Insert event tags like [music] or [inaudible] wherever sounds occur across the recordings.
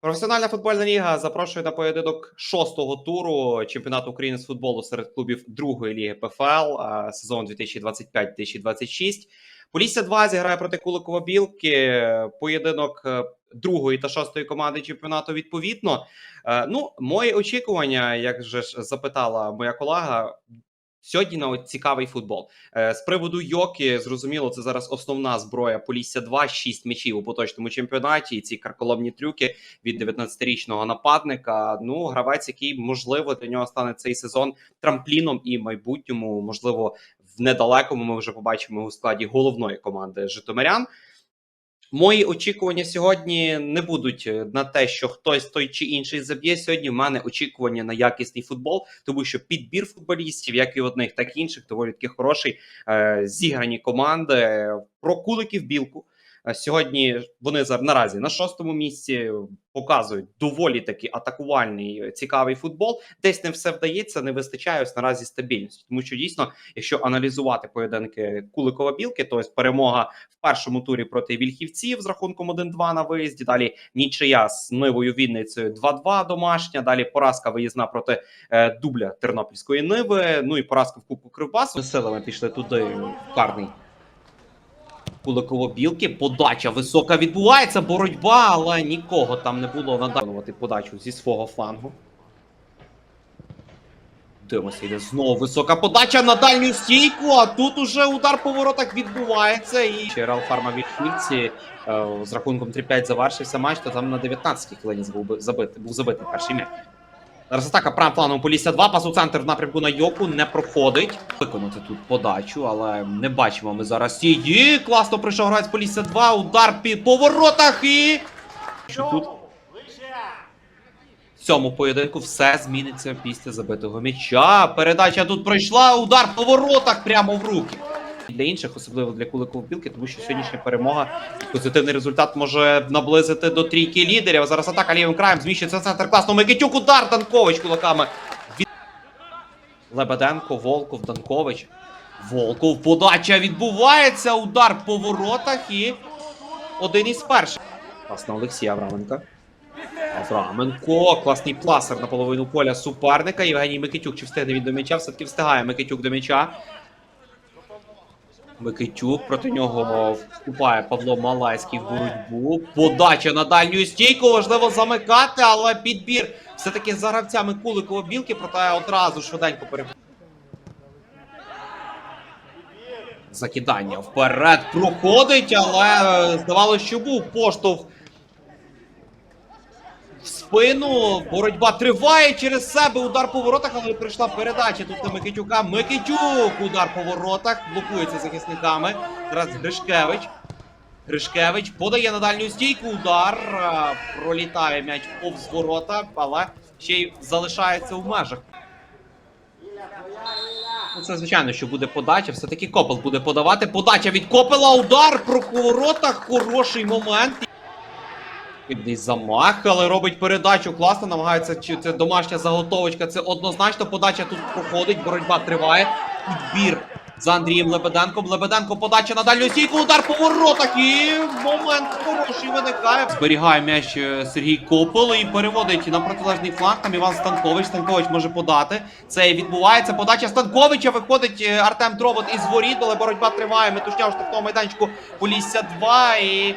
Професіональна футбольна ліга запрошує на поєдинок шостого туру чемпіонату України з футболу серед клубів другої ліги ПФЛ сезон 2025-2026. Полісся 2 зіграє проти Куликова Білки. Поєдинок е, другої та шостої команди чемпіонату відповідно. Е, Ну, мої очікування, як же ж запитала моя колега. Сьогодні на от цікавий футбол. Е, З приводу Йоки, зрозуміло, це зараз основна зброя Полісся 2, 6 м'ячів у поточному чемпіонаті. І ці карколомні трюки від 19-річного нападника. Ну, гравець, який можливо для нього стане цей сезон трампліном і майбутньому, можливо, в недалекому ми вже побачимо у складі головної команди Житомирян. Мої очікування сьогодні не будуть е, на те, що хтось той чи інший заб'є. Сьогодні в мене очікування на якісний футбол, тому що підбір футболістів, як і одних, так і інших, доволі таки хороший. Е, зіграні команди про куликів білку. Е, Сьогодні вони наразі на шостому місці показують доволі таки атакувальний е, цікавий футбол. Десь не все вдається, не вистачає ось наразі стабільності. Тому що дійсно, якщо аналізувати поєдинки Куликова білки, то ось перемога в першому турі проти вільхівців з рахунком 1-2 на виїзді. Далі нічия з Нивою Вінницею 2-2 домашня. Далі поразка виїзна проти е, дубля Тернопільської Ниви. Ну і поразка в Кубку Кривбасу. Ми силами пішли туди в карний Куликово-білки. Подача висока відбувається, боротьба, але нікого там не було надавати подачу зі свого флангу. Дивимося, йде знову висока подача на дальню стійку. А тут уже удар по воротах відбувається. І Реал Фарма Вільхівці е, з рахунком 3-5 завершився матч, то там на 19-й хвилині був забитий перший м'яч. Зараз атака правим планом Полісся 2, пас у центр в напрямку на Йоку не проходить. Виконати тут подачу, але не бачимо ми зараз її. Класно прийшов гравець Полісся 2, удар під поворотах і. Що тут? В цьому поєдинку все зміниться після забитого м'яча. Передача тут пройшла, удар по воротах прямо в руки. Для інших, особливо для Куликова Білки, тому що сьогоднішня перемога позитивний результат може наблизити до трійки лідерів. Зараз атака лівим краєм зміщується центр класно. Микитюк удар Данкович кулаками. Лебеденко, Волков, Данкович. Волков, подача відбувається. Удар по воротах і один із перших. Пас на Олексія Авраменка. Авраменко, класний пласер на половину поля суперника. Євгеній Микитюк чи встигне він до м'яча? Все-таки встигає Микитюк до м'яча. Микитюк проти нього вступає Павло Малайський в боротьбу. Подача на дальню стійку. Важливо замикати, але підбір все-таки за гравцями Куликова білки, проте одразу швиденько перебуває. Закидання вперед проходить, але здавалося, що був поштовх спину. Боротьба триває через себе. Удар по воротах, але прийшла передача тут на Микитюка. Микитюк! Удар по воротах. Блокується захисниками. Зараз Гришкевич. Гришкевич подає на дальню стійку. Удар. Пролітає м'яч повз ворота, але ще й залишається в межах. Ну, це звичайно, що буде подача. Все-таки Копел буде подавати. Подача від Копела. Удар про воротах. Хороший момент. Десь замах, але робить передачу класно, намагається, чи це домашня заготовочка, це однозначно. Подача тут проходить, боротьба триває. Підбір за Андрієм Лебеденком. Лебеденко подача на дальню стійку, удар по воротах і момент хороший виникає. Зберігає м'яч е, Сергій Копол і переводить на протилежний фланг. Там Іван Станкович. Станкович може подати. Це відбувається. Подача Станковича. Виходить е, Артем Тровот із воріт, але боротьба триває. Метушня у штрафному майданчику Полісся 2 і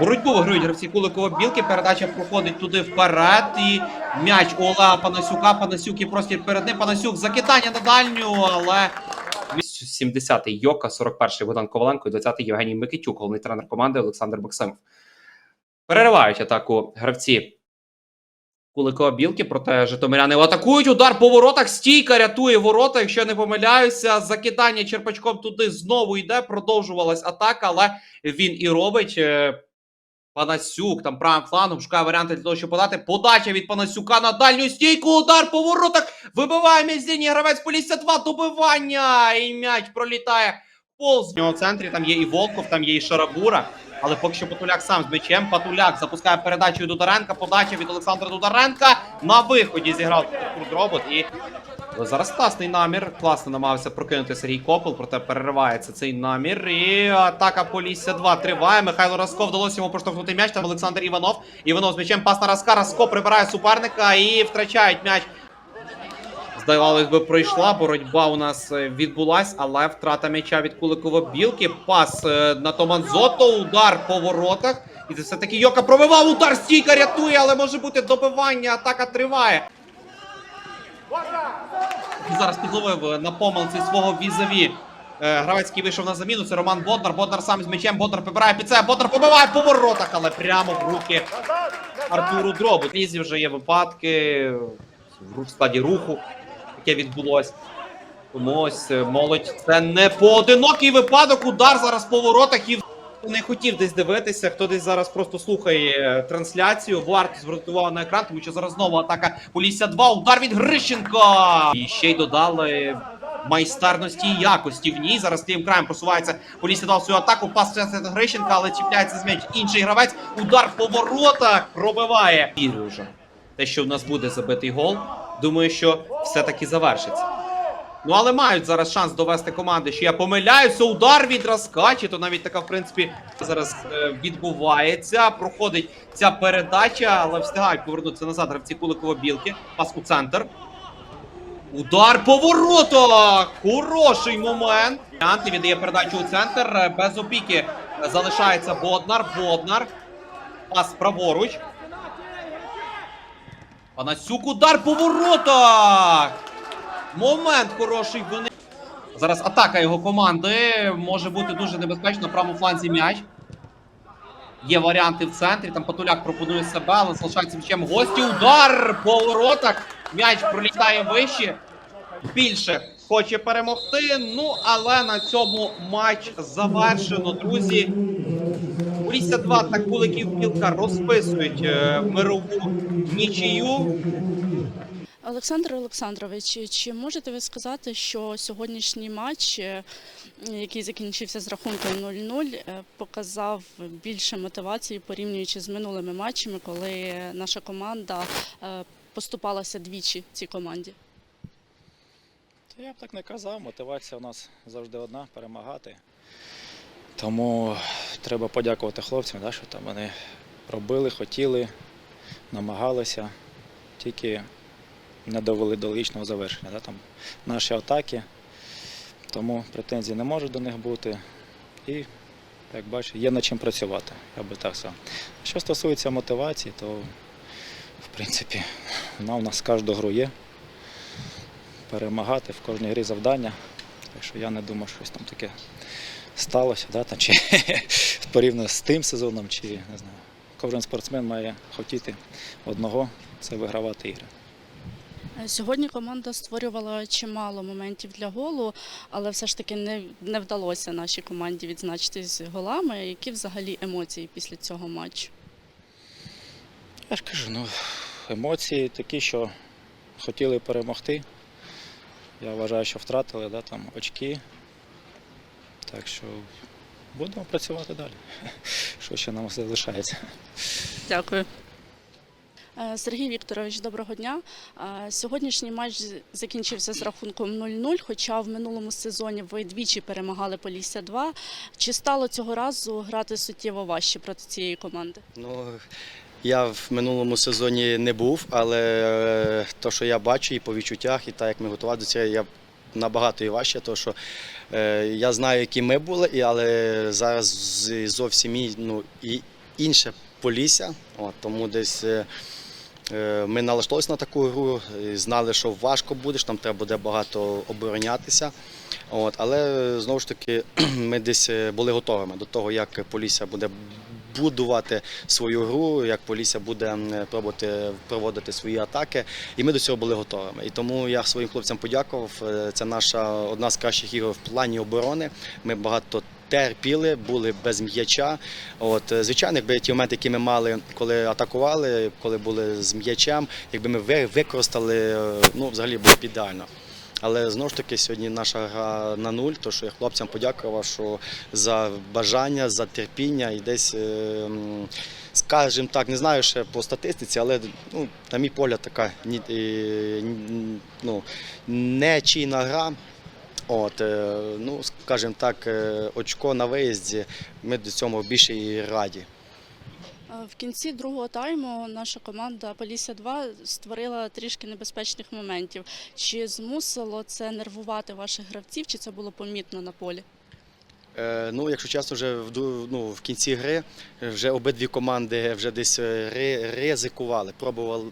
Боротьбу виграють гравці Куликова білки. Передача проходить туди вперед. І м'яч у Олега Панасюка. Панасюк і простір перед ним. Панасюк закидання на дальню, але 70-й Йока, 41-й Богдан Коваленко і 20-й Євгеній Микитюк, головний тренер команди Олександр Максимов. Переривають атаку гравці Куликова білки, проте Житомиряни атакують. Удар по воротах. Стійка рятує ворота. Якщо я не помиляюся, закидання черпачком туди знову йде. Продовжувалась атака, але він і робить. Панасюк там правим флангом шукає варіанти для того, щоб подати. Подача від Панасюка на дальню стійку. Удар по воротах. Вибиває м'яч гравець Полісся 2. Добивання. І м'яч пролітає повз. В нього центрі там є і Волков, там є і Шарабура. Але поки що Патуляк сам з м'ячем. Патуляк запускає передачу від Дударенка. Подача від Олександра Дударенка. На виході зіграв Робот і Зараз класний намір. Класно намагався прокинути Сергій Копел, проте переривається цей намір. І атака Полісся 2 триває. Михайло Раско вдалося йому проштовхнути м'яч. Там Олександр Іванов. Іванов з м'ячем пас на Раска. Раско прибирає суперника і втрачають м'яч. Здавалось би, пройшла. Боротьба у нас е, відбулась, але втрата м'яча від Куликова білки. Пас е, на Томанзото. Удар по воротах. І це все-таки Йока пробивав. Удар стійка рятує, але може бути добивання. Атака триває. Зараз підловив на помилці свого візаві. Е, Гравець, який вийшов на заміну, це Роман Боднар. Боднар сам з м'ячем, Боднар прибирає під себе, Боднар побиває по воротах, але прямо в руки Артуру Дробу. Лізі вже є випадки в складі руху, яке відбулось. Тому ось е, молодь. Це не поодинокий випадок. Удар зараз по воротах і не хотів десь дивитися. Хто десь зараз просто слухає е, трансляцію. Варто звернути увагу на екран, тому що зараз знову атака Полісся 2. Удар від Грищенка. І ще й додали майстерності і якості в ній. Зараз тим краєм просувається Полісся дав свою атаку. Пас все це Грищенка, але чіпляється з м'яч інший гравець. Удар по воротах пробиває. Вірю вже. Те, що в нас буде забитий гол. Думаю, що все-таки завершиться. Ну, але мають зараз шанс довести команди, що я помиляюся. Удар від Раскачі, то навіть така, в принципі, зараз е, відбувається. Проходить ця передача, але встигають повернутися назад гравці Куликова білки. Пас у центр. Удар по воротах! Хороший момент. Анти віддає передачу у центр. Е, Без опіки залишається Боднар. Боднар. Пас праворуч. Панасюк удар по воротах! Момент хороший вони. Зараз атака його команди може бути дуже небезпечна на правому фланзі м'яч. Є варіанти в центрі. Там Патуляк пропонує себе, але залишається м'ячем гості. Удар по воротах. М'яч пролітає вище. Більше хоче перемогти. Ну, але на цьому матч завершено, друзі. Полісся 2 та Куликів Білка розписують е, мирову нічию. Олександр Олександрович, чи можете ви сказати, що сьогоднішній матч, е, який закінчився з рахунком 0-0, е, показав більше мотивації порівнюючи з минулими матчами, коли наша команда е, поступалася двічі цій команді? Та я б так не казав, мотивація у нас завжди одна перемагати. Тому треба подякувати хлопцям, да, що там вони робили, хотіли, намагалися, тільки не довели до логічного завершення. Да, там наші атаки, тому претензій не може до них бути. І, як бачу, є над чим працювати, я би так сказав. Що стосується мотивації, то в принципі вона у нас кожну гру є перемагати в кожній грі завдання. Так що я не думаю, що щось там таке сталося, да, там, чи [laughs] порівняно з тим сезоном, чи не знаю. Кожен спортсмен має хотіти одного це вигравати ігри. Е, Сьогодні команда створювала чимало моментів для голу, але все ж таки не, не вдалося нашій команді відзначитись голами. Які взагалі емоції після цього матчу? Я ж кажу, ну, емоції такі, що хотіли перемогти. Я вважаю, що втратили да, там, очки. Так що будемо працювати далі. [laughs] Що ще нам залишається. Дякую. Е, Сергій Вікторович, доброго дня. Е, Сьогоднішній матч закінчився з рахунком 0-0, хоча в минулому сезоні ви двічі перемагали Полісся 2. Чи стало цього разу грати суттєво важче проти цієї команди? Ну, я в минулому сезоні не був, але е, то, що я бачу і по відчуттях, і так як ми готувалися до цього, я набагато і важче, тому що е, я знаю, які ми були, але зараз зовсім ну, і інше полісся. Тому десь е, ми налаштовувалися на таку гру, знали, що важко буде, що там треба буде багато оборонятися. От, але знову ж таки [clears throat] ми десь е, були готовими до того, як Полісся буде будувати свою гру, як Полісся буде пробувати проводити свої атаки. І ми до цього були готовими. І тому я своїм хлопцям подякував. Е, Це наша одна з кращих ігор в плані оборони. Ми багато терпіли, були без м'яча. От, е, звичайно, якби ті моменти, які ми мали, коли атакували, коли були з м'ячем, якби ми використали, е, ну, взагалі було б ідеально. Але знову ж таки сьогодні наша гра на нуль, то що я хлопцям подякував, що за бажання, за терпіння і десь, е, скажімо так, не знаю ще по статистиці, але ну, на мій погляд, така ну, чийна гра. От, е, ну, скажімо так, е, очко на виїзді, ми до цього більше і раді. В кінці другого тайму наша команда Полісся 2 створила трішки небезпечних моментів. Чи змусило це нервувати ваших гравців, чи це було помітно на полі? Е, Ну, якщо чесно, вже в, ну, в кінці гри вже обидві команди вже десь е, ри- ризикували, пробували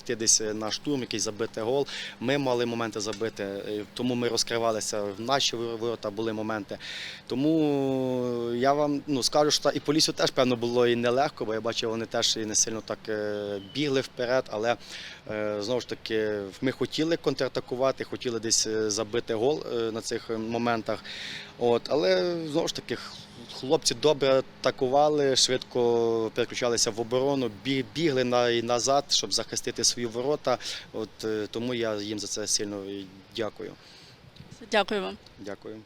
йти десь на штурм, якийсь забити гол. Ми мали моменти забити, е, тому ми розкривалися. В наші ворота були моменти. Тому я вам ну, скажу, що і Полісю теж певно було і нелегко, бо я бачив, вони теж і не сильно так бігли вперед, але знову ж таки ми хотіли контратакувати, хотіли десь забити гол на цих моментах. От, але знову ж таки, хлопці добре атакували, швидко переключалися в оборону, бігли на, і назад, щоб захистити свої ворота. От, е, тому я їм за це сильно дякую. Дякую вам. Дякую.